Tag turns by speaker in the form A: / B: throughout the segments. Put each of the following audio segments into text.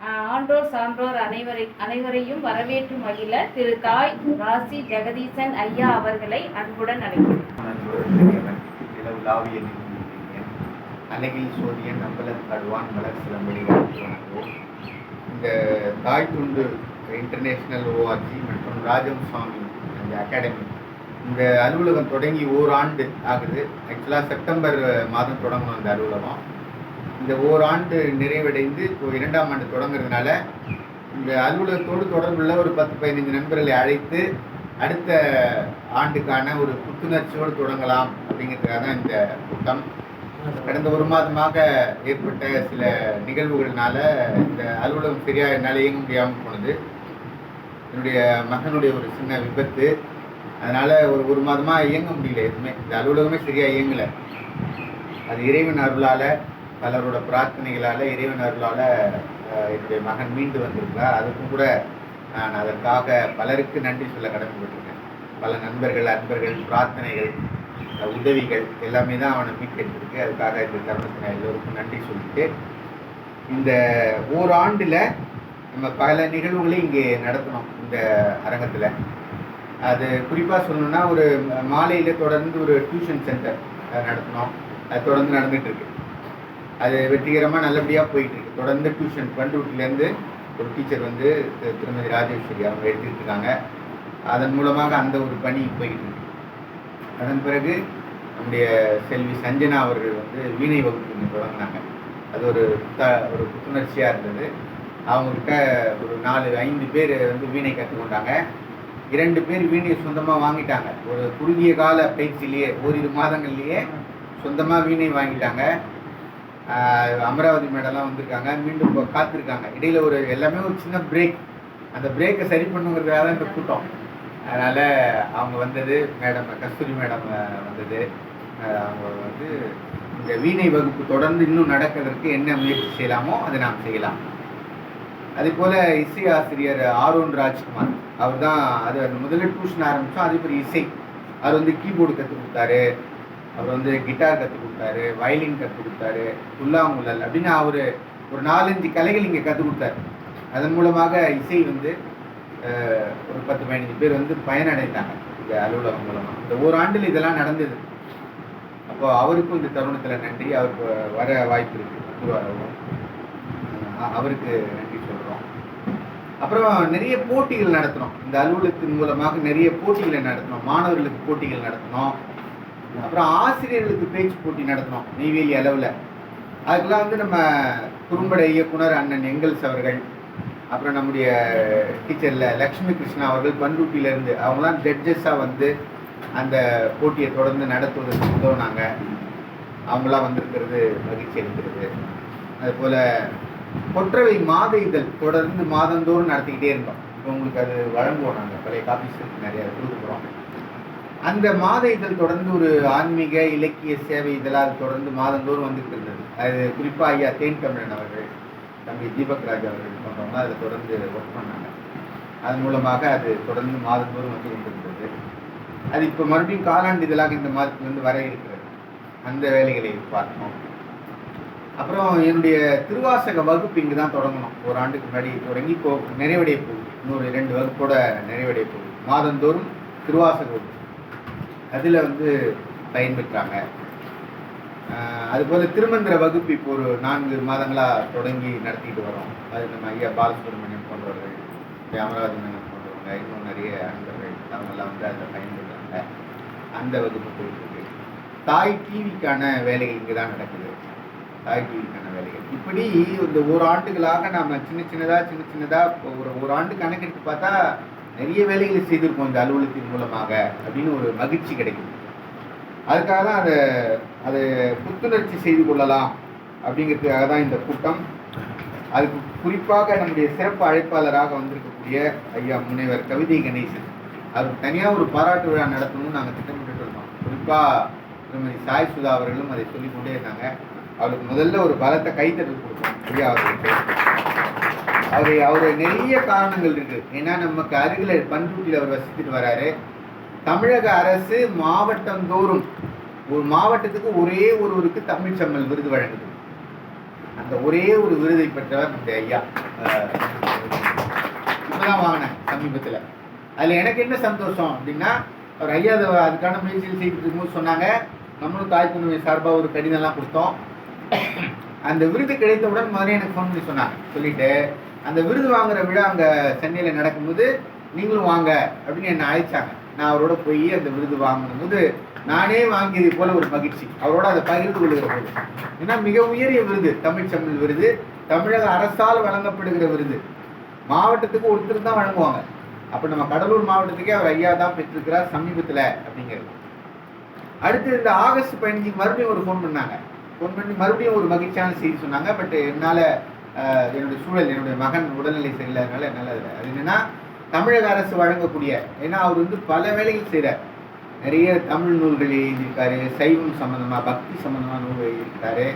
A: ஆண்டோர் ஆன்றோர் சான்றோர் அனைவரை அனைவரையும் வரவேற்று மகிழ திரு தாய் ராசி ஜெகதீசன் ஐயா அவர்களை அன்புடன் அழைக்கிறேன்
B: அழகில் சோதியன் நம்பலன் கடுவான் மலர் சிலம்படி இந்த தாய் துண்டு இன்டர்நேஷ்னல் ஓஆர்ஜி மற்றும் ராஜம் சுவாமி அந்த அகாடமி இந்த அலுவலகம் தொடங்கி ஓராண்டு ஆகுது. ஆக்சுவலாக செப்டம்பர் மாதம் தொடங்கணும் அந்த அலுவலகம். இந்த ஓராண்டு நிறைவடைந்து இப்போ இரண்டாம் ஆண்டு தொடங்குறதுனால இந்த அலுவலகத்தோடு தொடர்புள்ள ஒரு பத்து பதினைந்து நண்பர்களை அழைத்து அடுத்த ஆண்டுக்கான ஒரு புத்துணர்ச்சியோடு தொடங்கலாம் அப்படிங்கிறதுக்காக தான் இந்த கூட்டம். கடந்த ஒரு மாதமாக ஏற்பட்ட சில நிகழ்வுகள்னால இந்த அலுவலகம் சரியாக என்னால் இயங்க முடியாமல் போனது. என்னுடைய மகனுடைய ஒரு சின்ன விபத்து. அதனால் ஒரு ஒரு மாதமாக இயங்க முடியல எதுவுமே. இந்த அலுவலகமே சரியாக இயங்கலை. அது இறைவன் அருளால் பலரோட பிரார்த்தனைகளால் இறைவன் அருளால் என்னுடைய மகன் மீண்டு வந்திருக்கிறார். அதுக்கும் கூட நான் அதற்காக பலருக்கு நன்றி சொல்ல கடமைப்பட்டிருக்கேன். பல நண்பர்கள் அன்பர்கள் பிரார்த்தனைகள் உதவிகள் எல்லாமே தான் அவனை மீட்டெடுத்திருக்கு. அதுக்காக இந்த தருணத்தை நான் எல்லோருக்கும் நன்றி சொல்லிட்டு இந்த ஓராண்டில் நம்ம பல நிகழ்வுகளை இங்கே நடத்தணும் இந்த அரங்கத்தில். அது குறிப்பாக சொல்லணும்னா ஒரு மாலையில் தொடர்ந்து ஒரு டியூஷன் சென்டர் நடத்தினோம் அது தொடர்ந்து நடந்துகிட்டு இருக்கு. அது வெற்றிகரமாக நல்லபடியாக போயிட்டுருக்கு. தொடர்ந்து டியூஷன் பண்ருட்டிலேருந்து ஒரு டீச்சர் வந்து திரு- திருமதி ராஜேஸ்வரி அவங்க எடுத்துக்கிட்டு இருக்காங்க. அதன் மூலமாக அந்த ஒரு பணி போய்கிட்டு இருக்கு அதன் பிறகு நம்முடைய செல்வி சஞ்சனா அவர்கள் வந்து வீணை வகுப்பு தொடங்கினாங்க. அது ஒரு புத்த ஒரு புத்துணர்ச்சியாக இருந்தது. அவங்கக்கிட்ட ஒரு நாலு ஐந்து பேர் வந்து வீணை கற்றுக்கொண்டாங்க இரண்டு பேர் வீணையை சொந்தமாக வாங்கிட்டாங்க. ஒரு குறுகிய கால பயிற்சியிலேயே ஓரிரு மாதங்கள்லேயே சொந்தமாக வீணை வாங்கிட்டாங்க. அமராவதி மேடம்லாம் வந்திருக்காங்க. மீண்டும் காத்திருக்காங்க. இடையில ஒரு எல்லாமே ஒரு சின்ன பிரேக் அந்த பிரேக்கை சரி பண்ணுங்கிறதுக்காக தான் இந்த கூட்டம். அதனால் அவங்க வந்தது மேடம் கஸ்தூரி மேடம் வந்தது. அவங்க வந்து இந்த வீணை வகுப்பு தொடர்ந்து இன்னும் நடக்கிறதுக்கு என்ன முயற்சி செய்யலாமோ அதை நாம் செய்யலாம். அதே போல் இசை ஆசிரியர் ஆரோன் ராஜ்குமார். அவர் தான் அது முதல்ல டியூஷன் ஆரம்பித்தோம் அதே மாதிரி இசை. அவர் வந்து கீபோர்டு கற்றுக் கொடுத்தாரு. அவர் வந்து கிட்டார் கற்றுக் கொடுத்தாரு வயலின் கற்றுக் கொடுத்தாரு புல்லாங்குழல் அப்படின்னு அவர் ஒரு நாலஞ்சு கலைகள் இங்கே கற்றுக் கொடுத்தாரு. அதன் மூலமாக இசை வந்து ஒரு பத்து பதினஞ்சு பேர் வந்து பயனடைந்தாங்க இந்த அலுவலகம் மூலமாக இந்த ஒரு ஆண்டில் இதெல்லாம் நடந்தது. அப்போ அவருக்கும் இந்த தருணத்தில் நன்றி. அவருக்கு வர வாய்ப்பு இருக்குது குருவாரவும் அவருக்கு நன்றி சொல்கிறோம் அப்புறம் நிறைய போட்டிகள் நடத்தினோம். இந்த அலுவலகத்தின் மூலமாக நிறைய போட்டிகளை நடத்தினோம். மாணவர்களுக்கு போட்டிகள் நடத்தினோம். அப்புறம் ஆசிரியர்களுக்கு பேச்சு போட்டி நடத்தினோம் நெய்வேலி அளவில். அதுக்கெல்லாம் வந்து நம்ம குறும்பட இயக்குனர் அண்ணன் எங்கல்ஸ் அவர்கள் அப்புறம் நம்முடைய டீச்சரில் லக்ஷ்மி கிருஷ்ணா அவர்கள் பண்ருட்டியிலேருந்து அவங்களாம் ஜட்ஜஸாக வந்து அந்த போட்டியை தொடர்ந்து நடத்துவதற்கு உதவுனாங்க. அவங்களாம் வந்திருக்கிறது மகிழ்ச்சி அளிக்கிறது. அதுபோல் கொற்றவை மாத இதழ் தொடர்ந்து மாதந்தோறும் நடத்திக்கிட்டே இருந்தோம். இப்போ உங்களுக்கு அது வழங்குவோம் நாங்கள் பழைய காப்பீஸ்க்கு நிறைய கொடுக்குறோம் அந்த மாத இதழ் தொடர்ந்து ஒரு ஆன்மீக இலக்கிய சேவை இதெல்லாம் அது தொடர்ந்து மாதந்தோறும் வந்துட்டு இருந்தது. அது குறிப்பாக ஐயா தேன் தமிழன் அவர்கள் தம்பி தீபக் ராஜ் அவர்கள் போன்றவங்க அதை தொடர்ந்து ஒர்க் பண்ணாங்க. அதன் மூலமாக அது தொடர்ந்து மாதந்தோறும் வந்து கொண்டிருந்தது அது இப்போ மறுபடியும் காலாண்டு இதழாக இந்த மாதத்திலிருந்து வர இருக்கிறது. அந்த வேலைகளை பார்க்கணும் அப்புறம் என்னுடைய திருவாசக வகுப்பு இங்கே தான் தொடங்கணும். ஒரு ஆண்டுக்கு முன்னாடி தொடங்கி இப்போ நிறைவடைய போகுது. இன்னொரு இரண்டு வகுப்போட நிறைவடைய போகுது. மாதந்தோறும் திருவாசக வகுப்பு. அதில் வந்து பயன்பெற்றாங்க. அதுபோல் திருமந்திர வகுப்பு இப்போ ஒரு நான்கு மாதங்களாக தொடங்கி நடத்திட்டு வரோம். அது நம்ம ஐயா பாலசுப்ரமணியம் போன்றவர்கள் ஐயா அமராவதி மேனன் போன்றவங்க இன்னும் நிறைய அன்பர்கள் அவங்கெல்லாம் வந்து அதில் பயன்படுறாங்க அந்த வகுப்பு போயிட்டு தாய் டிவிக்கான வேலைகள் இங்கே தான் நடக்குது. தாய் டிவிக்கான வேலைகள். இப்படி இந்த ஒரு ஆண்டுகளாக நாம சின்ன சின்னதாக சின்ன சின்னதாக ஒரு ஒரு ஆண்டு கணக்கெடுத்து பார்த்தா நிறைய வேலைகளை செய்திருக்கோம் இந்த அலுவலகத்தின் மூலமாக அப்படின்னு ஒரு மகிழ்ச்சி கிடைக்கும். அதுக்காக தான் அதை அதை புத்துணர்ச்சி செய்து கொள்ளலாம் அப்படிங்கிறதுக்காக தான் இந்த கூட்டம். அதுக்கு குறிப்பாக நம்முடைய சிறப்பு அழைப்பாளராக வந்திருக்கக்கூடிய ஐயா முனைவர் கவிதை கணேசன். அதுக்கு தனியாக ஒரு பாராட்டு விழா நடத்தணும்னு நாங்கள் திட்டமிட்டு இருந்தோம் குறிப்பாக திருமதி சாய் சுதா அவர்களும் அதை சொல்லிக்கொண்டே இருந்தாங்க அவருக்கு முதல்ல ஒரு பலத்தை கைத்தட்டல் கொடுப்போம். ஐயா அவர்களுக்கு. அவரை அவரு நிறைய காரணங்கள் இருக்கு. ஏன்னா நமக்கு அருகில் பண்ருட்டியில் அவர் வசித்துட்டு வராரு. தமிழக அரசு மாவட்டம் தோறும் ஒரு மாவட்டத்துக்கு ஒரே ஒருவருக்கு தமிழ் செம்மல் விருது வழங்குது. அந்த ஒரே ஒரு விருதை பெற்றவர் இந்த ஐயா. இப்பதான் வாங்கினேன் சமீபத்தில். அதில் எனக்கு என்ன சந்தோஷம் அப்படின்னா அவர் ஐயா அதை அதுக்கான முயற்சிகள் செய்துட்டு இருக்கும்போது சொன்னாங்க நம்மளும் தாய் துணை சார்பாக ஒரு கடிதம்லாம் கொடுத்தோம். அந்த விருது கிடைத்தவுடன் முதல்ல எனக்கு ஃபோன் பண்ணி சொன்னாங்க. சொல்லிட்டு அந்த விருது வாங்குற விழா அங்கே சென்னையில் நடக்கும்போது நீங்களும் வாங்க அப்படின்னு என்னை அழைச்சாங்க. நான் அவரோட போய் அந்த விருது வாங்கும்போது நானே வாங்கியது போல ஒரு மகிழ்ச்சி. அவரோட அதை பகிர்ந்து கொள்கிற போது. ஏன்னா மிக உயரிய விருது தமிழ் தமிழ் விருது தமிழக அரசால் வழங்கப்படுகிற விருது. மாவட்டத்துக்கு ஒருத்தர் தான் வழங்குவாங்க. அப்போ நம்ம கடலூர் மாவட்டத்துக்கே அவர் ஐயா தான் பெற்றிருக்கிறார் சமீபத்தில் அப்படிங்கிறது. அடுத்து இந்த ஆகஸ்ட் பதினஞ்சுக்கு மறுபடியும் ஒரு ஃபோன் பண்ணாங்க. ஃபோன் பண்ணி மறுபடியும் ஒரு மகிழ்ச்சியான செய்தி சொன்னாங்க. பட் என்னால் என்னுடைய சூழல் என்னுடைய மகன் உடல்நிலை சரியில்லாதனால என்னால் அதில் அது என்னன்னா தமிழக அரசு வழங்கக்கூடிய ஏன்னா அவர் வந்து பல வேலைகள் செய்கிறார் நிறைய தமிழ் நூல்கள் எழுதியிருக்காரு சைவம் சம்மந்தமாக பக்தி சம்மந்தமாக நூல் எழுதியிருக்காரு.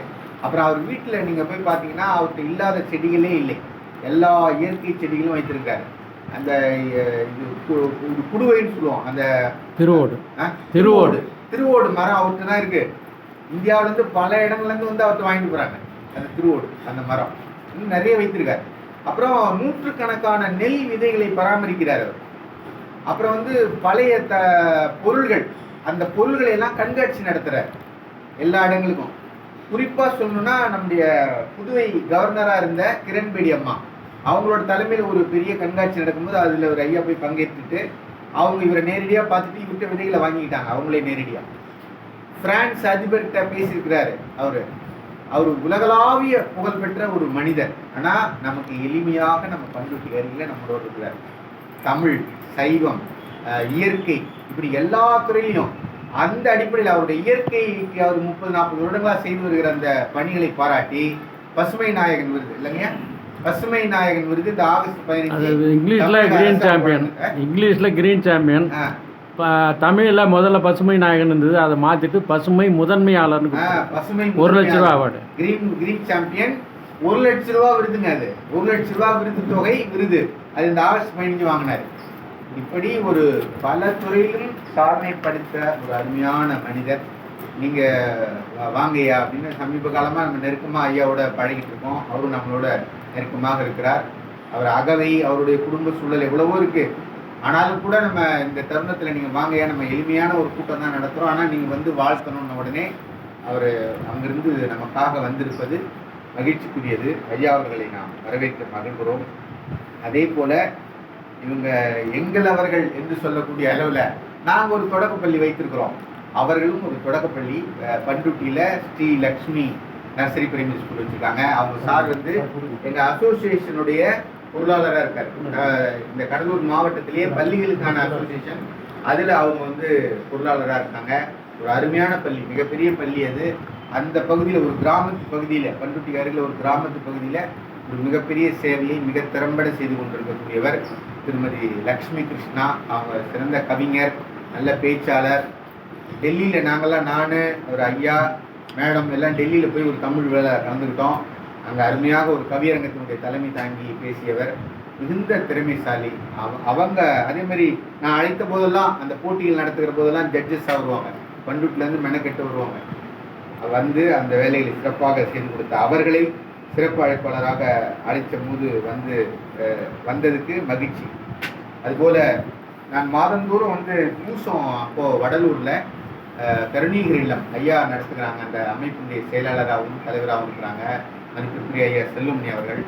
B: அப்புறம் அவர் வீட்டில் நீங்கள் போய் பார்த்தீங்கன்னா அவர்கிட்ட இல்லாத செடிகளே இல்லை. எல்லா இயற்கை செடிகளும் வைத்திருக்காரு. அந்த இது குடுவைன்னு சொல்லுவோம் அந்த
C: திருவோடு.
B: ஆ?
C: திருவோடு.
B: திருவோடு மரம் அவர்கிட்ட தான் இருக்கு. இந்தியாவுல இருந்து பல இடங்கள்ல இருந்து வந்து அவர்கிட்ட வாங்கிட்டு போறாங்க. அந்த திருவோடு அந்த மரம். அப்படின்னு நிறைய வைத்திருக்காரு. அப்புறம் நூற்றுக்கணக்கான நெல் விதைகளை பராமரிக்கிறார் அவர். அப்புறம் வந்து பழைய த பொருள்கள் அந்த பொருள்களை எல்லாம் கண்காட்சி நடத்துகிறார் எல்லா இடங்களுக்கும். குறிப்பாக சொல்லணும்னா நம்முடைய புதுவை கவர்னராக இருந்த கிரண்பேடி அம்மா. அவங்களோட தலைமையில் ஒரு பெரிய கண்காட்சி நடக்கும்போது அதில் ஒரு ஐயா போய் பங்கேற்றுட்டு அவங்க இவரை நேரடியாக பார்த்துட்டு இவர்கிட்ட விதைகளை வாங்கிக்கிட்டாங்க அவங்களே நேரடியாக பிரான்ஸ் அதிபர்கிட்ட பேசியிருக்கிறாரு அவர். அவர் உலகளாவிய புகழ்பெற்ற ஒரு மனிதர். ஆனா நமக்கு எளிமையாக நம்ம பண்ருட்டி அருகில நம்மளோட இருக்கிறார் தமிழ் சைவம் இயற்கை இப்படி எல்லா துறையிலும் அந்த அடிப்படையில் அவருடைய இயற்கைக்கு அவர் முப்பது நாற்பது வருடங்களா செய்து வருகிற அந்த பணிகளை பாராட்டி பசுமை நாயகன் விருது இல்லைங்க? பசுமை நாயகன் விருது இந்த ஆகஸ்ட் பதினஞ்சு
C: இங்கிலீஷில் கிரீன் சாம்பியன். இங்கிலீஷில் கிரீன் சாம்பியன் இப்போ தமிழில் முதல்ல பசுமை நாயகன் இருந்தது. அதை மாற்றிட்டு பசுமை முதன்மையாளர்னு.
B: பசுமை
C: ஒரு லட்ச ரூபா அவார்டு.
B: Green green champion. ஒரு லட்ச ரூபா விருதுங்க அது. ஒரு லட்ச ரூபா விருது தொகை விருது. அது இந்த ஆகஸ்ட் பதினஞ்சு வாங்கினாரு. இப்படி ஒரு பல துறையிலும் சாதனை படைத்த ஒரு அருமையான மனிதர். நீங்க வா- வாங்கய்யா அப்படின்னு சமீப காலமா நம்ம நெருக்கமா ஐயாவோட பழகிட்டு இருக்கோம். அவரும் நம்மளோட நெருக்கமாக இருக்கிறார். அவர் அகவை அவருடைய குடும்ப சூழல் எவ்வளவோ இருக்கு. ஆனாலும் கூட நம்ம இந்த தருணத்தில் நீங்கள் வாங்க ஏன் நம்ம எளிமையான ஒரு கூட்டம் தான் நடத்துகிறோம் ஆனால் நீங்கள் வந்து வாழ்த்தணும்னு உடனே அவர் அங்கிருந்து நமக்காக வந்திருப்பது மகிழ்ச்சிக்குரியது. ஐயா அவர்களை நாம் வரவேற்க மகிழ்கிறோம். அதே போல் இவங்க எங்கள் அவர்கள் என்று சொல்லக்கூடிய அளவில் நாங்கள் ஒரு தொடக்கப்பள்ளி வைத்திருக்கிறோம். அவர்களும் ஒரு தொடக்கப்பள்ளி பண்ருட்டியில் Sri Lakshmi nursery primary school வச்சிருக்காங்க. அவங்க சார் வந்து எங்கள் அசோசியேஷனுடைய பொருளாளராக இருக்கார். இந்த கடலூர் மாவட்டத்திலேயே பள்ளிகளுக்கான அசோசியேஷன் அதில் அவங்க வந்து பொருளாளராக இருக்காங்க. ஒரு அருமையான பள்ளி மிகப்பெரிய பள்ளி அது. அந்த பகுதியில் ஒரு கிராமத்து பகுதியில் பண்ருட்டி அருகில் ஒரு கிராமத்து பகுதியில் ஒரு மிகப்பெரிய சேவையை மிக திறம்பட செய்து கொண்டிருக்கக்கூடியவர் திருமதி லக்ஷ்மி கிருஷ்ணா. அவங்க சிறந்த கவிஞர் நல்ல பேச்சாளர். டெல்லியில் நாங்கள்லாம் நான் ஒரு ஐயா மேடம் எல்லாம் டெல்லியில் போய் ஒரு தமிழ் வேலை கலந்துக்கிட்டோம் அங்கே அருமையாக ஒரு கவியரங்கத்தினுடைய தலைமை தாங்கி பேசியவர் மிகுந்த திறமைசாலி. அவ- அவங்க அதே மாதிரி நான் அழைத்த போதெல்லாம் அந்த போட்டிகள் நடத்துகிற போதெல்லாம் ஜட்ஜஸாக வருவாங்க. பண்ருட்டிலேருந்து மெனக்கெட்டு வருவாங்க. வந்து அந்த வேலைகளை சிறப்பாக செய்து கொடுத்த அவர்களை சிறப்பு அழைப்பாளராக அழைத்த போது வந்து வந்ததுக்கு மகிழ்ச்சி. அதுபோல் நான் மாதந்தோறும் வந்து பூசம் அப்போது வடலூரில் கருணீகர் இல்லம் ஐயா நடத்துகிறாங்க. அந்த அமைப்பினுடைய செயலாளராகவும் தலைவராகவும் இருக்கிறாங்க. மதிப்பிற்குரிய ஐயா செல்லுமணி அவர்கள்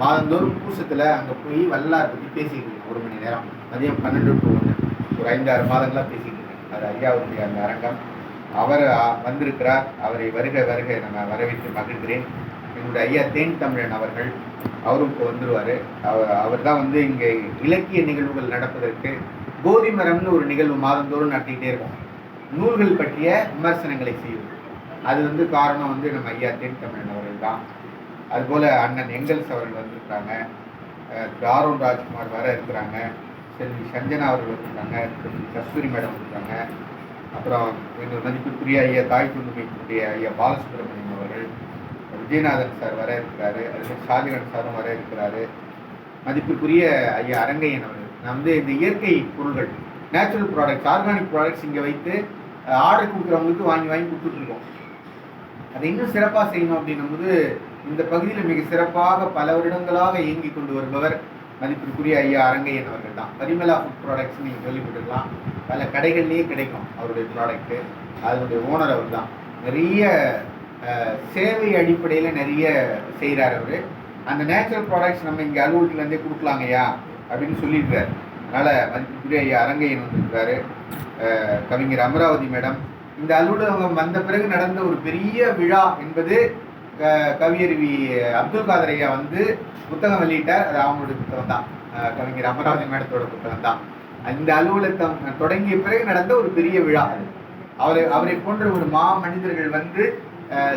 B: மாதந்தோறும் கூசத்தில் அங்க போய் வல்லார் பற்றி பேசிட்டு ஒரு மணி நேரம். மதியம் பன்னெண்டு டு ஒன்று. ஒரு ஐந்தாறு மாதங்களா பேசிட்டு அது ஐயாவுடைய அந்த அரங்கம். அவர் வந்திருக்கிறார். அவரை வருக வருக நம்ம வரவேற்று மகிழ்கிறேன். என்னுடைய ஐயா தேன் தமிழன் அவர்கள் அவரும் இப்போ வந்துருவார். அவர் அவர் தான் வந்து இங்கே இலக்கிய நிகழ்வுகள் நடப்பதற்கு கோதி மரம்னு ஒரு நிகழ்வு மாதந்தோறும் நடத்திக்கிட்டே இருக்கும். நூல்கள் பற்றிய விமர்சனங்களை செய்வது. அது வந்து காரணம் வந்து நம்ம ஐயா தேன் தமிழன் அவர்கள் தான். அதுபோல் அண்ணன் எங்கல்ஸ் அவர்கள் வந்திருக்கிறாங்க. அஹ் ராஜ்குமார் வர இருக்கிறாங்க. செல்வி சஞ்சனா அவர்கள் வந்திருக்காங்க. திருமதி கஸ்தூரி மேடம் வந்திருக்காங்க. அப்புறம் எங்கள் மதிப்புக்குரிய ஐயா தாய் குடும்பத்தினுடைய ஐயா பாலசுப்ரமணியம் அவர்கள் விஜயநாதன் சார் வர இருக்கிறாரு. அதுமாதிரி ஷாஜகான் சாரும் வர இருக்கிறாரு. மதிப்புக்குரிய ஐயா அரங்கையன் அவர்கள். நான் வந்து இந்த இயற்கை பொருள்கள் நேச்சுரல் ப்ராடக்ட்ஸ் ஆர்கானிக் ப்ராடக்ட்ஸ் இங்கே வைத்து ஆர்டர் கொடுக்குறவங்களுக்கு வாங்கி வாங்கி கொடுத்துட்ருக்கோம் அதை இன்னும் சிறப்பாக செய்யணும் அப்படின்னும் போது இந்த பகுதியில் மிக சிறப்பாக பல வருடங்களாக இயங்கி கொண்டு வருபவர் மதிப்பிற்குரிய ஐயா அரங்கையன் அவர்கள் தான். பரிமலா ஃபுட் ப்ராடக்ட்ஸ் நீங்கள் கேள்விப்பட்டிருக்கலாம். பல கடைகள்லேயே கிடைக்கும் அவருடைய ப்ராடக்ட்டு அதனுடைய ஓனர் அவர் தான். நிறைய சேவை அடிப்படையில் நிறைய செய்கிறார் அவர். அந்த நேச்சுரல் ப்ராடக்ட்ஸ் நம்ம இங்கே அலுவலகத்துலேருந்தே கொடுக்கலாங்கய்யா அப்படின்னு சொல்லியிருக்காரு. அதனால் மதிப்பிற்குரிய ஐயா அரங்கையன் வந்திருக்காரு. கவிஞர் அமராவதி மேடம். இந்த அலுவலகம் வந்த பிறகு நடந்த ஒரு பெரிய விழா என்பது க- கவியருவி அப்துல் காதர் ஐயா வந்து புத்தகம் வெளியிட்டார். அது அவங்களுடைய புத்தகம் தான். கவிஞர் அமராவதி மேடத்தோட புத்தகம் தான். இந்த அலுவலகம் தொடங்கிய பிறகு நடந்த ஒரு பெரிய விழா அது. அவரை அவரை போன்ற ஒரு மா மனிதர்கள் வந்து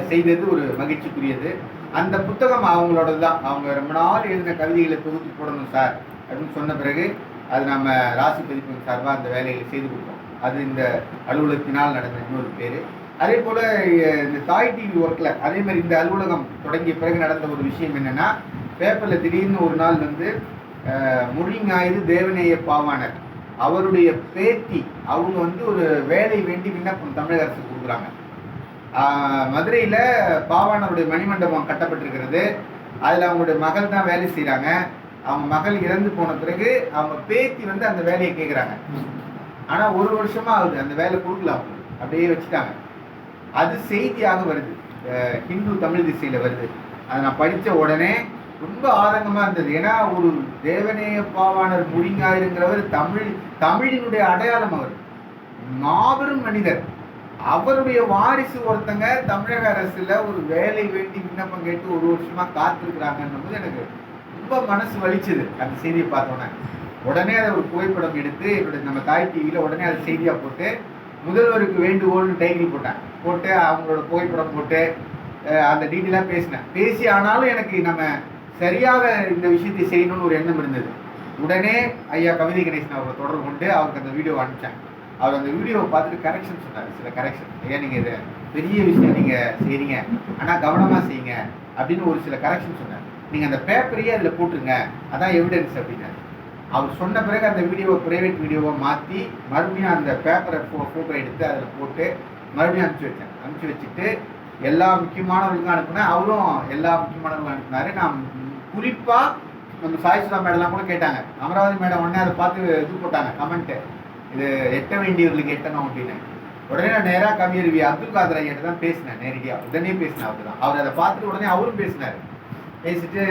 B: செய்தது ஒரு மகிழ்ச்சிக்குரியது. அந்த புத்தகம் அவங்களோட தான். அவங்க ரொம்ப நாள் எழுதின கவிதைகளை தொகுத்து போடணும் சார் அப்படின்னு சொன்ன பிறகு அது நம்ம ராசி பதிப்பின் சார்பாக அந்த வேலைகளை செய்து கொடுத்தோம். அது இந்த அலுவலகத்தினால் நடந்த இன்னொரு பேர். அதே போல் இந்த தாய் டிவி ஒர்க்கில் அதே மாதிரி இந்த அலுவலகம் தொடங்கிய பிறகு நடந்த ஒரு விஷயம் என்னென்னா பேப்பரில் திடீர்னு ஒரு நாள் வந்து அஹ், ஞாயிறு தேவநேய பாவாணர் அவருடைய பேத்தி அவங்க வந்து ஒரு வேலை வேண்டி விண்ணப்பம் தமிழக அரசு கொடுக்குறாங்க. மதுரையில் மதுரையில மணிமண்டபம் கட்டப்பட்டிருக்கிறது. அதில் அவங்களுடைய மகள் தான் வேலை செய்கிறாங்க அவங்க மகள் இறந்து போன பிறகு அவங்க பேத்தி வந்து அந்த வேலையை கேட்குறாங்க ஆனால் ஒரு வருஷமாக ஆகுது. அந்த வேலை கொடுக்கல அவங்க. அப்படியே வச்சுட்டாங்க. அது செய்தியாக வருது. ஹிந்து தமிழ் திசையில் வருது. அதை நான் படித்த உடனே ரொம்ப ஆதங்கமாக இருந்தது. ஏன்னா ஒரு தேவநேய பாவாணர் முடிங்காயிருங்கிறவர் தமிழ் தமிழினுடைய அடையாளம் அவர். மாபெரும் மனிதர். அவருடைய வாரிசு ஒருத்தங்க தமிழக அரசில் ஒரு வேலை வேண்டி விண்ணப்பம் கேட்டு ஒரு வருஷமாக காத்திருக்கிறாங்கன்னும் போது எனக்கு ரொம்ப மனசு வலிச்சது அந்த செய்தியை பார்த்தோன்னே உடனே. அதை ஒரு புகைப்படம் எடுத்து என்னுடைய நம்ம தாய் டிவியில் உடனே அதை செய்தியாக போட்டு முதல்வருக்கு வேண்டுகோள்னு டைட்டில் போட்டேன். போட்டு அவங்களோட புகைப்படம் போட்டு அந்த டீட்டெயிலாக பேசினேன். பேசி ஆனாலும் எனக்கு நம்ம சரியாக இந்த விஷயத்தை செய்யணும்னு ஒரு எண்ணம் இருந்தது. உடனே ஐயா கவிதை கணேசன் அவரை தொடர்பு கொண்டு அவருக்கு அந்த வீடியோ அனுப்பிச்சேன். அவர் அந்த வீடியோவை பார்த்துட்டு கரெக்ஷன் சொன்னார் சில கரெக்ஷன் ஐயா நீங்கள் இதை பெரிய விஷயம் நீங்கள் செய்கிறீங்க ஆனால் கவனமாக செய்யுங்க. அப்படின்னு ஒரு சில கரெக்ஷன் சொன்னார். நீங்கள் அந்த பேப்பரையே அதில் போட்டுருங்க. அதான் எவிடன்ஸ் அப்படின்னாரு. அவர் சொன்ன பிறகு அந்த வீடியோவை ப்ரைவேட் வீடியோவை மாற்றி மறுபடியும் அந்த பேப்பரை ஃபோ ஃபோட்டோ எடுத்து அதில் போட்டு மறுபடியும் அனுப்பிச்சி வச்சேன். அனுப்பிச்சி வச்சுட்டு எல்லா முக்கியமானவர்களுக்கும் அனுப்புனேன். அவரும் எல்லா முக்கியமானவர்களும் அனுப்பினாரு. நான் குறிப்பாக நம்ம சாய்சுதா மேடம்லாம் கூட கேட்டாங்க. அமராவதி மேடம் உடனே அதை பார்த்து இது போட்டாங்க கமெண்ட்டு இது எட்ட வேண்டியவர்களுக்கு எட்டணும் அப்படின்னு. உடனே நான் நேராக கவியருவி அப்துல் காதர் ஐயாட்ட தான் பேசினேன் நேரடியாக உடனே பேசினேன் அவர் தான். அவர் அதை பார்த்துட்டு உடனே அவரும் பேசினார். பேசிட்டு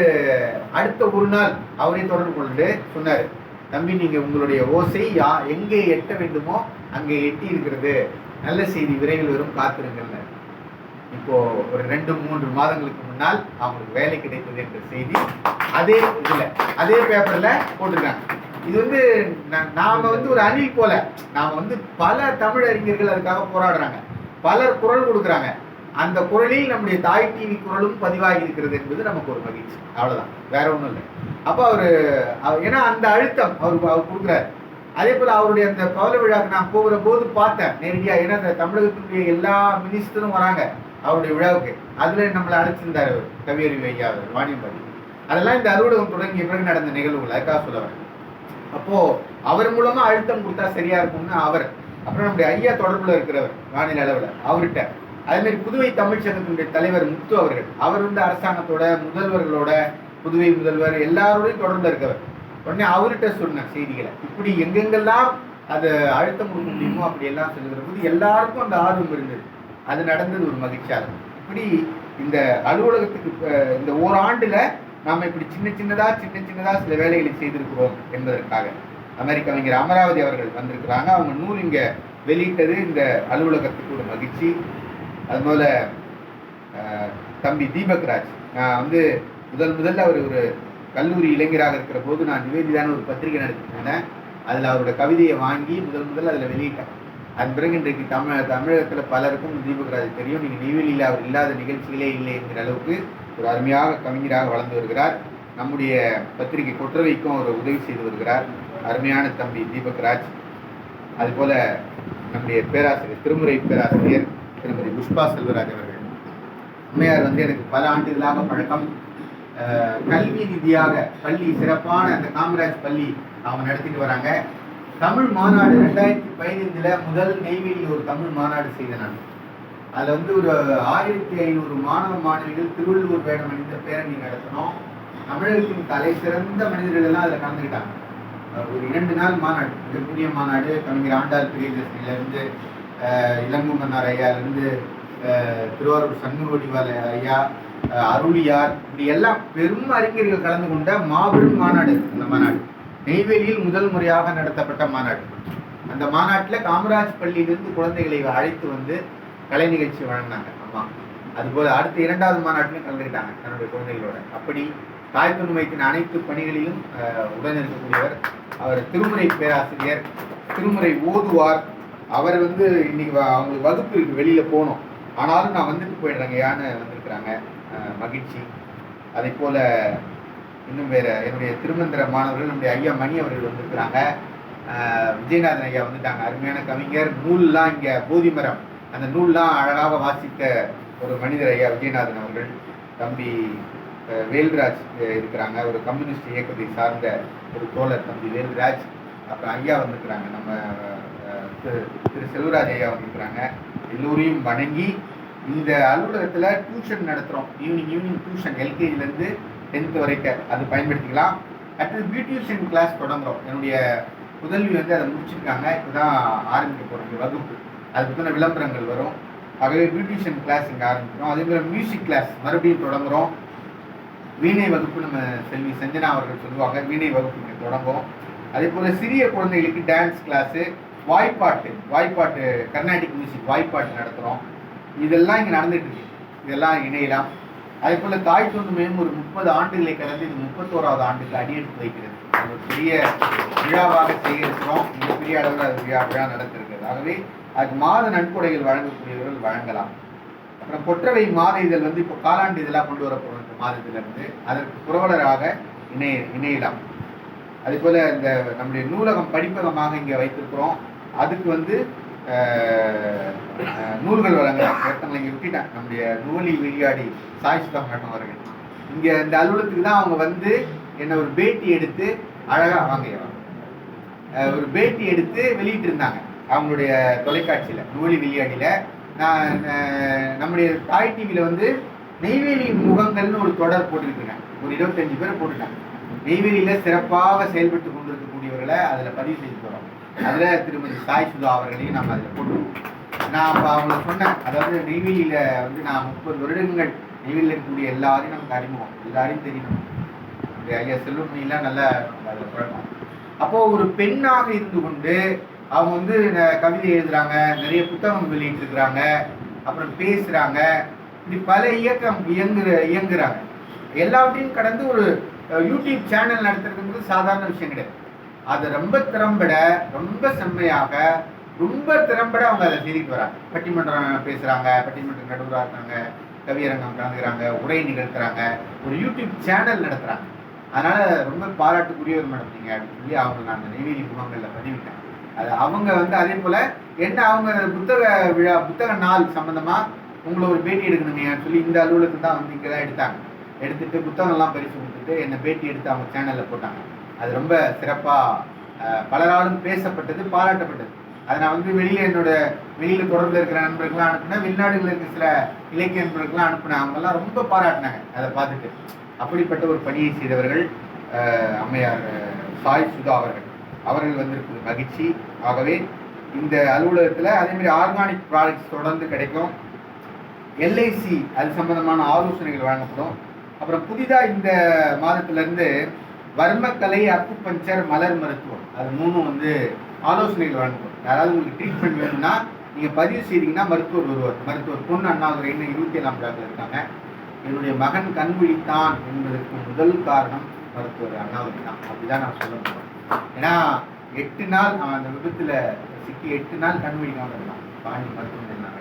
B: அடுத்த ஒரு நாள் அவரே தொடர்பு கொண்டு சொன்னார் தம்பி நீங்கள் உங்களுடைய ஓசை யா எங்கே எட்ட வேண்டுமோ அங்கே எட்டி இருக்கிறது. நல்ல செய்தி விரைவில் வரும் காத்திருங்கள்ல இப்போ ஒரு ரெண்டு மூன்று மாதங்களுக்கு முன்னால் அவங்களுக்கு வேலை கிடைத்தது என்ற செய்தி அதே இதில் அதே பேப்பரில் போட்டிருக்காங்க. இது வந்து நா- நாம வந்து ஒரு அணில் போல. நாம வந்து பல தமிழறிஞர்கள் அதுக்காக போராடுறாங்க. பலர் குரல் கொடுக்குறாங்க. அந்த குரலில் நம்முடைய தாய் டிவி குரலும் பதிவாகி இருக்கிறது என்பது நமக்கு ஒரு மகிழ்ச்சி. அவ்வளவுதான். வேற ஒன்றும் இல்லை. அப்போ அவர் ஏன்னா அந்த அழுத்தம் அவர் அவர் கொடுக்குறாரு. அதே போல அவருடைய அந்த கவலை விழாவுக்கு நான் போகிற போது பார்த்தேன். நேரடியாக ஏன்னா அந்த தமிழகத்தினுடைய எல்லா மினிஸ்டரும் வராங்க அவருடைய விழாவுக்கு. அதுல நம்மளை அழைச்சிருந்தாரு அவர் கவியறிவு ஐயா அவர் வாணியம்பாடி. அதெல்லாம் இந்த அலுவலகம் தொடங்கிய பிறகு நடந்த நிகழ்வுகள். அதுக்காக சொல்ல வரேன். அப்போ அவர் மூலமா அழுத்தம் கொடுத்தா சரியா இருக்கும்னு அவர். அப்புறம் நம்முடைய ஐயா தொடர்புல இருக்கிறவர் மாநில அளவுல அவர்கிட்ட. அதேமாரி புதுவை தமிழ் சங்கத்தினுடைய தலைவர் முத்து அவர்கள் அவர் வந்து அரசாங்கத்தோட முதல்வர்களோட புதுவை முதல்வர் எல்லாரோடையும் தொடர்ந்து இருக்கவர். உடனே அவர்கிட்ட சொன்ன செய்திகளை. இப்படி எங்கெங்கெல்லாம் அது அழுத்தம் கொடுக்க முடியுமோ அப்படி எல்லாம் சொல்லுகிற போது எல்லாருக்கும் அந்த ஆர்வம் இருந்தது. அது நடந்தது ஒரு மகிழ்ச்சியாக இருக்கும் இப்படி இந்த அலுவலகத்துக்கு இந்த ஓராண்டுல நாம் இப்படி சின்ன சின்னதாக சின்ன சின்னதாக சில வேலைகளை செய்திருக்கிறோம் என்பதற்காக. அமெரிக்க கவிஞர் அமராவதி அவர்கள் வந்திருக்கிறாங்க. அவங்க நூல் இங்கே வெளியிட்டது. இந்த அலுவலகத்துக்கு ஒரு மகிழ்ச்சி. அதுபோல் தம்பி தீபக் ராஜ். நான் வந்து முதல் முதல்ல அவர் ஒரு கல்லூரி இளைஞராக இருக்கிற போது நான் நிவேதிதான ஒரு பத்திரிகை நடத்தினேன் அதில் அவரோட கவிதையை வாங்கி முதல் முதல்ல அதில் வெளியிட்டேன் அதன் பிறகு இன்றைக்கு தமிழ் தமிழகத்தில் பலருக்கும் தீபக் ராஜ் தெரியும். நீங்கள் நெய்வேலியில் அவர் இல்லாத நிகழ்ச்சிகளே இல்லை என்கிற அளவுக்கு ஒரு அருமையாக கவிஞராக வளர்ந்து வருகிறார். நம்முடைய பத்திரிகை கொற்றவைக்கும் அவர் உதவி செய்து வருகிறார். அருமையான தம்பி தீபக் ராஜ். அதுபோல நம்முடைய பேராசிரியர் திருமுறை பேராசிரியர் திருமதி புஷ்பா செல்வராஜ் அவர்கள். அம்மையார் வந்து எனக்கு பல ஆண்டுகளாக பழக்கம். கல்வி ரீதியாக பள்ளி சிறப்பான அந்த காமராஜ் பள்ளி அவங்க நடத்திட்டு வராங்க. தமிழ் மாநாடு ரெண்டாயிரத்தி பதினைந்துல முதல் நெய்வேலியில் ஒரு தமிழ் மாநாடு செய்தேன் நான். அதில் வந்து ஒரு ஆயிரத்தி ஐநூறு மாணவ மாணவிகள் திருவள்ளுவர் வேடம் அணிந்த பேரணி நடத்தினோம். தமிழகத்தின் தலை சிறந்த மனிதர்கள் எல்லாம் அதில் கலந்துக்கிட்டாங்க. ஒரு இரண்டு நாள் மாநாடு மிகப்பெரிய மாநாடு. கவிஞர் ஆண்டாள் பிரியதர்ஷினில இளங்குமன் அஹ் இளங்குமன்னார் இருந்து திருவாரூர் சண்முகவடிவால ஐயா அருளியார் இப்படி எல்லாம் பெரும் அறிஞர்கள் கலந்து கொண்ட மாபெரும் மாநாடு அந்த மாநாடு. நெய்வேலியில் முதல் முறையாக நடத்தப்பட்ட மாநாடு. அந்த மாநாட்டில் காமராஜ் பள்ளியிலிருந்து குழந்தைகளை அழைத்து வந்து கலை நிகழ்ச்சி வழங்கினாங்க அம்மா. அதுபோல் அடுத்த இரண்டாவது மாநாட்டிலும் கலந்துக்கிட்டாங்க தன்னுடைய குழந்தைகளோட. அப்படி தாய் துணிமைத்தின் அனைத்து பணிகளிலும் உடன் இருக்கக்கூடியவர். அவர் திருமுறை பேராசிரியர் திருமுறை ஓதுவார் அவர் வந்து இன்னைக்கு வ- அவங்களுக்கு வகுப்பு இருக்கு வெளியில போகணும் ஆனாலும் நான் வந்துட்டு போயிடுறேங்க. யான்னு வந்திருக்கிறாங்க. மகிழ்ச்சி. அதே போல இன்னும் வேற என்னுடைய திருமந்திர மாணவர்கள் நம்முடைய ஐயா மணி அவர்கள் வந்திருக்கிறாங்க. விஜயநாதன் ஐயா வந்துட்டாங்க. அருமையான கவிஞர். நூல்லாம் இங்க போதிமரம். அந்த நூல்லாம் அழகாக வாசித்த ஒரு மனிதர் ஐயா விஜயநாதன் அவர்கள். தம்பி வேல்ராஜ் இருக்கிறாங்க. ஒரு கம்யூனிஸ்ட் இயக்கத்தை சார்ந்த ஒரு தோழர் தம்பி வேல்ராஜ். அப்புறம் ஐயா வந்திருக்கிறாங்க. நம்ம திரு செல்வராஜ் ஐயா வந்திருக்கிறாங்க எல்லோரையும் வணங்கி இந்த அலுவலகத்தில் டியூஷன் நடத்துறோம். ஈவினிங் ஈவினிங் டியூஷன் எல்கேஜிலேருந்து டென்த் வரைக்கும் அது பயன்படுத்திக்கலாம். அடுத்தது பியூட்டிஷியன் கிளாஸ் தொடங்குறோம். என்னுடைய புதல்வி வந்து அதை முடிச்சிருக்காங்க. இப்போதான் ஆரம்பிக்க போகிறோம் வகுப்பு. அது பற்றின விளம்பரங்கள் வரும். ஆகவே பியூட்டிஷியன் கிளாஸ் இங்கே ஆரம்பிக்கிறோம். அதே மாதிரி மியூசிக் கிளாஸ் மறுபடியும் தொடங்குறோம். வீணை வகுப்பு நம்ம செல்வி சஞ்சனா அவர்கள் சொல்லுவாங்க. வீணை வகுப்பு இங்கே தொடங்கும். அதே போல் சிறிய குழந்தைகளுக்கு டான்ஸ் கிளாஸு வாய்ப்பாட்டு வாய்ப்பாட்டு கர்நாடிக் மியூசிக் வாய்ப்பாட்டு நடத்துகிறோம் இதெல்லாம் இங்கே நடந்துட்டு இருக்கு. இதெல்லாம் இணையலாம். அதே போல் தாய் தொண்டு மேம் ஒரு முப்பது ஆண்டுகளை கடந்து இது முப்பத்தோராவது ஆண்டுக்கு அடியெடுத்து வைக்கிறது. அது ஒரு பெரிய விழாவாக செய்திருக்கிறோம் மிகப்பெரிய அளவில் அது விழா விழா நடத்திருக்கிறது. ஆகவே அதுக்கு மாத நன்கொடைகள் வழங்கக்கூடியவர்கள் வழங்கலாம். அப்புறம் கொற்றவை மாத இதழ் வந்து இப்போ காலாண்டு இதெல்லாம் கொண்டு வர போகிறோம் இந்த அதற்கு புரவலராக இணைய இணையலாம். அதே போல் இந்த நம்முடைய நூலகம் படிப்பகமாக இங்கே வைத்திருக்கிறோம். அதுக்கு வந்து நூல்கள் வழங்கலாம் ஒருத்தவங்களை விட்டுட்டேன். நம்முடைய நூலி விளையாடி சாய் சுதா மேடம் அவர்கள். இங்கே இந்த அலுவலகத்துக்கு தான் அவங்க வந்து என்னை ஒரு பேட்டி எடுத்து அழகா வாங்க ஒரு பேட்டி எடுத்து வெளியிட்டு இருந்தாங்க. அவங்களுடைய தொலைக்காட்சியில் நூலி விளையாடியில். நான் நம்முடைய தாய் டிவியில் வந்து நெய்வேலி முகங்கள்னு ஒரு தொடர் போட்டிருக்கேன் ஒரு இருபத்தஞ்சு பேரை போட்டுட்டாங்க நெய்வேலியில் சிறப்பாக செயல்பட்டு கொண்டிருக்கக்கூடியவர்களை அதில் பதிவு செய்து போகிறோம் அதில் திருமதி சாய் சுதா அவர்களையும் நம்ம அதில் போட்டுருவோம். நான் அப்போ அவங்கள சொன்னேன். அதாவது நெய்வேலியில் வந்து நான் முப்பது வருடங்கள் நெய்வேலியில் இருக்கக்கூடிய எல்லாரையும் நமக்கு அறிமுகம். எல்லாரையும் தெரியணும் ஐயா செல்வமணிலாம் நல்லா அதில் பழக்கம். அப்போது ஒரு பெண்ணாக இருந்து கொண்டு அவங்க வந்து கவிதை எழுதுறாங்க நிறைய புத்தகம் வெளியிட்டு இருக்கிறாங்க அப்புறம் பேசுகிறாங்க இப்படி பல இயக்கம் இயங்குற இயங்குறாங்க. எல்லாவற்றையும் கடந்து ஒரு யூடியூப் சேனல் நடத்துறதுங்கிறது சாதாரண விஷயம் கிடையாது. அதை ரொம்ப திறம்பட ரொம்ப செம்மையாக ரொம்ப திறம்பட அவங்க அதை செய்திட்டு வராங்க. பட்டிமன்றம் பேசுகிறாங்க பட்டிமன்ற நடுவராக இருக்காங்க கவியரங்கம் கலந்துக்கிறாங்க உரை நிகழ்த்துறாங்க ஒரு யூடியூப் சேனல் நடத்துகிறாங்க அதனால் ரொம்ப பாராட்டுக்குரியவர் மேடம் நீங்கள் அப்படின்னு சொல்லி அவங்க நான் அந்த நெய்வேலி முகங்களில் பதிவிட்டேன். அது அவங்க வந்து அதே போல் என்ன அவங்க புத்தக விழா புத்தக நாள் சம்மந்தமாக உங்களை ஒரு பேட்டி எடுக்கணுங்கன்னு சொல்லி இந்த அலுவலகத்துக்கு தான் வந்து இங்கே தான் எடுத்தாங்க. எடுத்துகிட்டு புத்தகம்லாம் பரிசு கொடுத்துட்டு என்னை பேட்டி எடுத்து அவங்க சேனலில் போட்டாங்க. அது ரொம்ப சிறப்பாக பலராலும் பேசப்பட்டது பாராட்டப்பட்டது. அதை நான் வந்து வெளியில் என்னோட வெளியில் தொடர்பில் இருக்கிற நண்பர்கள்லாம் அனுப்புனேன் வெளிநாடுகளில் இருக்க சில இலக்கிய நண்பர்கள்லாம் அனுப்புனேன். அவங்கெல்லாம் ரொம்ப பாராட்டினாங்க அதை பார்த்துட்டு. அப்படிப்பட்ட ஒரு பணியை செய்தவர்கள் அம்மையார் சாய் சுதா அவர்கள். அவர்கள் வந்திருப்பது மகிழ்ச்சி. ஆகவே இந்த அலுவலகத்தில் அதேமாதிரி ஆர்கானிக் ப்ராடக்ட்ஸ் தொடர்ந்து கிடைக்கும். எல்ஐசி அது சம்பந்தமான ஆலோசனைகள் வழங்கப்படும். அப்புறம் புதிதாக இந்த மாதத்துலேருந்து வர்மக்கலை அக்குபஞ்சர் மலர் மருத்துவம். அது மூணும் வந்து ஆலோசனைகள் வழங்கும் யாராவது உங்களுக்கு ட்ரீட்மெண்ட் வேணும்னா நீங்கள் பதிவு செய்தீங்கன்னா மருத்துவர் ஒருவர் மருத்துவர் பொண்ணு அண்ணாதுரைன்னு இருபத்தி ஏழாம் பிளாக்ல இருக்காங்க. என்னுடைய மகன் கண் விழித்தான் என்பதற்கு முதல் காரணம் மருத்துவர் அண்ணாதுரை தான். அப்படிதான் நான் சொல்ல முடியும். ஏன்னா எட்டு நாள் அவன் அந்த விபத்தில் சிக்கி எட்டு நாள் கண்விழிக்காமல் இருந்தான் பாண்டி மருத்துவமனை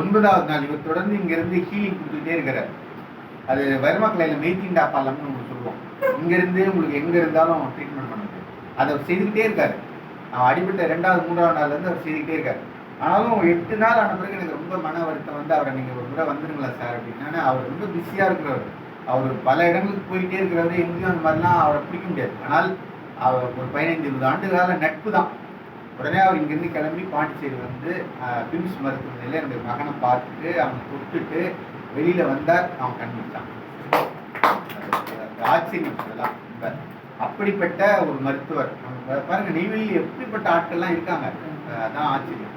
B: ஒன்பதாவது நாள் இவர் தொடர்ந்து இங்கேருந்து ஹீலிங் கொடுத்துட்டே இருக்கிறார் அது வருமக்கலையில் மெய்த்தீண்டா பாலம்னு உங்களுக்கு சொல்லுவோம். இங்கேருந்து உங்களுக்கு எங்கே இருந்தாலும் ட்ரீட்மெண்ட் பண்ண முடியும் அதை அவர் செய்துக்கிட்டே இருக்காரு. அவன் அடிபட்ட ரெண்டாவது மூன்றாவது நாள்லேருந்து அவர் செய்துக்கிட்டே இருக்காரு. ஆனாலும் எட்டு நாள் ஆன பிறகு எனக்கு ரொம்ப மன வருத்தம் வந்து அவரை நீங்கள் ஒரு முறை வந்துருங்களா சார் அப்படின்னா. அவர் ரொம்ப பிஸியாக இருக்கிறவர் அவர் பல இடங்களுக்கு போயிட்டே இருக்கிறவரு எங்கேயும் அந்த மாதிரிலாம் அவரை பிடிக்க முடியாது. ஆனால் அவர் ஒரு பதினைந்து இருபது ஆண்டு கால நட்பு தான். உடனே அவர் இங்கேருந்து கிளம்பி பாண்டிச்சேரி வந்து ஆஹ், பிம்ஸ் மருத்துவமனையில் என்னுடைய மகனை பார்த்துட்டு அவனை தொட்டுட்டு வெளியில வந்தார் அவன் கண் ஆச்சரியம் சொல்லலாம் அப்படிப்பட்ட ஒரு மருத்துவர் பாருங்க நெய்வேலியில் எப்படிப்பட்ட ஆட்கள்லாம் இருக்காங்க? அதான் ஆச்சரியம்.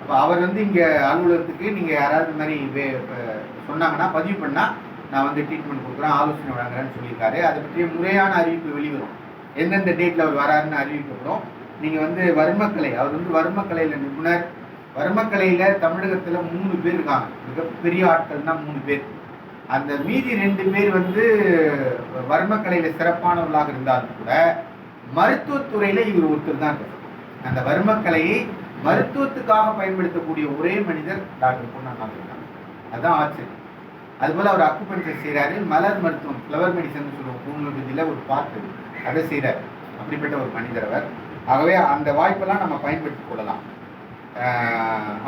B: அப்போ அவர் வந்து இங்கே அலுவலகத்துக்கு நீங்கள் யாராவது இந்த மாதிரி சொன்னாங்கன்னா பதிவு பண்ணால் நான் வந்து ட்ரீட்மெண்ட் கொடுக்குறேன் ஆலோசனை வழங்குறேன்னு சொல்லியிருக்காரு. அதை பற்றிய முறையான அறிவிப்பு வெளிவரும். எந்தெந்த டேட்டில் அவர் வராருன்னு அறிவிக்கப்படும். நீங்கள் வந்து வர்மக்கலை அவர் வந்து வர்மக்கலையில் நிபுணர் வர்மக்கலையில் தமிழகத்தில் மூணு பேர் இருக்காங்க. மிகப்பெரிய ஆட்கள்னா மூணு பேர். அந்த மீதி ரெண்டு பேர் வந்து வர்மக்கலையில் சிறப்பானவர்களாக இருந்தாலும் கூட மருத்துவத்துறையில் இவர் ஒருத்தர் தான் இருக்கார். அந்த வர்மக்கலையை மருத்துவத்துக்காக பயன்படுத்தக்கூடிய ஒரே மனிதர் டாக்டர் பொன்னாங்க அதுதான் ஆச்சரியம். அதுபோல் அவர் அக்குபஞ்சர் செய்கிறாரு மலர் மருத்துவம் ஃப்ளவர் மெடிசன் சொல்லுவோம். ஹோமியோபதியில் ஒரு பார்ட் அதை. செய்கிறார் அப்படிப்பட்ட ஒரு மனிதர் அவர். ஆகவே அந்த வாய்ப்பெல்லாம் நம்ம பயன்படுத்திக் கொள்ளலாம்.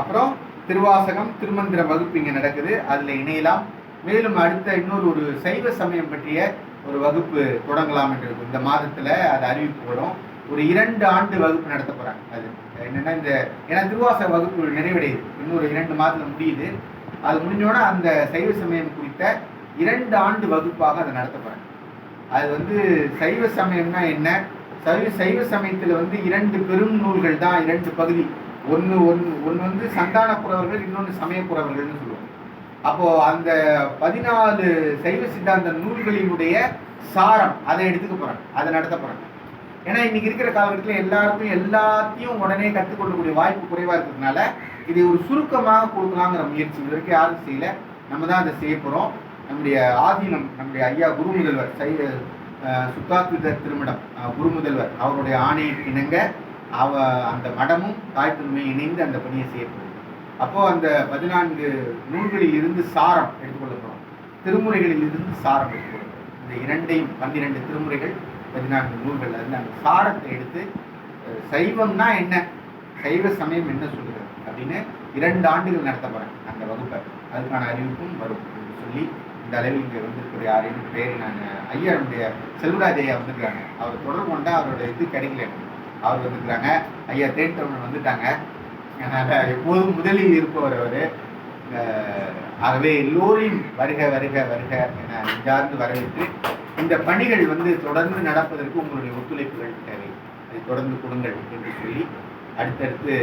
B: அப்புறம் திருவாசகம் திருமந்திர வகுப்பு இங்கே நடக்குது. அதில் இணையலாம். மேலும் அடுத்த இன்னொரு ஒரு சைவ சமயம் பற்றிய ஒரு வகுப்பு தொடங்கலாம் என்று இருக்கும். இந்த மாதத்தில் அது அறிவிக்கப்படும் ஒரு இரண்டு ஆண்டு வகுப்பு நடத்த போகிறாங்க அது என்னென்னா இந்த ஏன்னா திருவாசக வகுப்பு நிறைவடையுது. இன்னொரு இரண்டு மாதத்தில் முடியுது. அது முடிஞ்சோன்னா அந்த சைவ சமயம் குறித்த இரண்டு ஆண்டு வகுப்பாக அதை நடத்த போகிறாங்க அது வந்து சைவ சமயம்னா என்ன? சைவ சைவ சமயத்தில் வந்து இரண்டு பெரும் நூல்கள் தான் இரண்டு பகுதி. ஒன்று ஒன்று ஒன்று வந்து சந்தான புறவர்கள் இன்னொன்று சமயப்புறவர்கள்னு சொல்லுவாங்க அப்போ அந்த பதினாலு சைவ சித்தாந்த நூல்களினுடைய சாரம் அதை எடுத்துக்க போகிறாங்க அதை நடத்த போகிறாங்க ஏன்னா இன்னைக்கு இருக்கிற காலகட்டத்தில் எல்லாருக்கும் எல்லாத்தையும் உடனே கற்றுக்கொள்ளக்கூடிய வாய்ப்பு குறைவாக இருக்கிறதுனால இதை ஒரு சுருக்கமாக கொடுக்கலாங்கிற முயற்சி இது வரைக்கும் யாரும் செய்யலை. நம்ம தான் அதை செய்ய போகிறோம் நம்முடைய ஆதீனம் நம்முடைய ஐயா குரு முதல்வர் சை அஹ், சுத்தாத்வித திருமணம் குரு முதல்வர் அவருடைய ஆணையை இணங்க. அவ அந்த மடமும் தாய் தன்மையும் இணைந்து அந்த பணியை செய்யப்படுது அப்போ அந்த பதினான்கு நூல்களில் இருந்து சாரம் எடுத்துக்கொள்ளப்படும். திருமுறைகளில் இருந்து சாரம் எடுத்துக்கொள்ளப்படும். இந்த இரண்டையும் பன்னிரண்டு திருமுறைகள் பதினான்கு நூல்கள் அதில் அந்த சாரத்தை எடுத்து சைவம்னா என்ன? சைவ சமயம் என்ன சொல்லுகிறது? அப்படின்னு இரண்டு ஆண்டுகள் நடத்த அந்த வகுப்பை. அதுக்கான அறிவிப்பும் வரும் என்று சொல்லி இந்த அளவில் இங்கே வந்திருக்கிற யாரையும் பேர் நான் ஐயா நம்முடைய செல்வராஜ் ஐயா வந்திருக்காங்க அவர் தொடர்பு கொண்டா அவரோட இது கிடைக்கல எனக்கு. அவர் வந்துக்கிறாங்க ஐயா தேன் தமிழ் வந்துட்டாங்க. அதனால் எப்போதும் முதலில் இருப்பவர் அவர். ஆகவே எல்லோரையும் வருக வருக வருக என நெஞ்சார்ந்து வரவேற்று இந்த பணிகள் வந்து தொடர்ந்து நடப்பதற்கு உங்களுடைய ஒத்துழைப்புகள் தேவை. அதை தொடர்ந்து கொடுங்கள் என்று சொல்லி அடுத்தடுத்து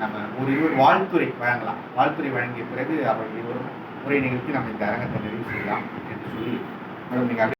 B: நம்ம ஒரு இருவர் வாழ்த்துறை வழங்கலாம். வாழ்த்துறை வழங்கிய பிறகு அவர்கள் இருவரும் உரை நிகழ்த்தி நம்ம இந்த அரங்கத்தை நிறைவு செய்யலாம் என்று சொல்லி மேடம் நீங்கள்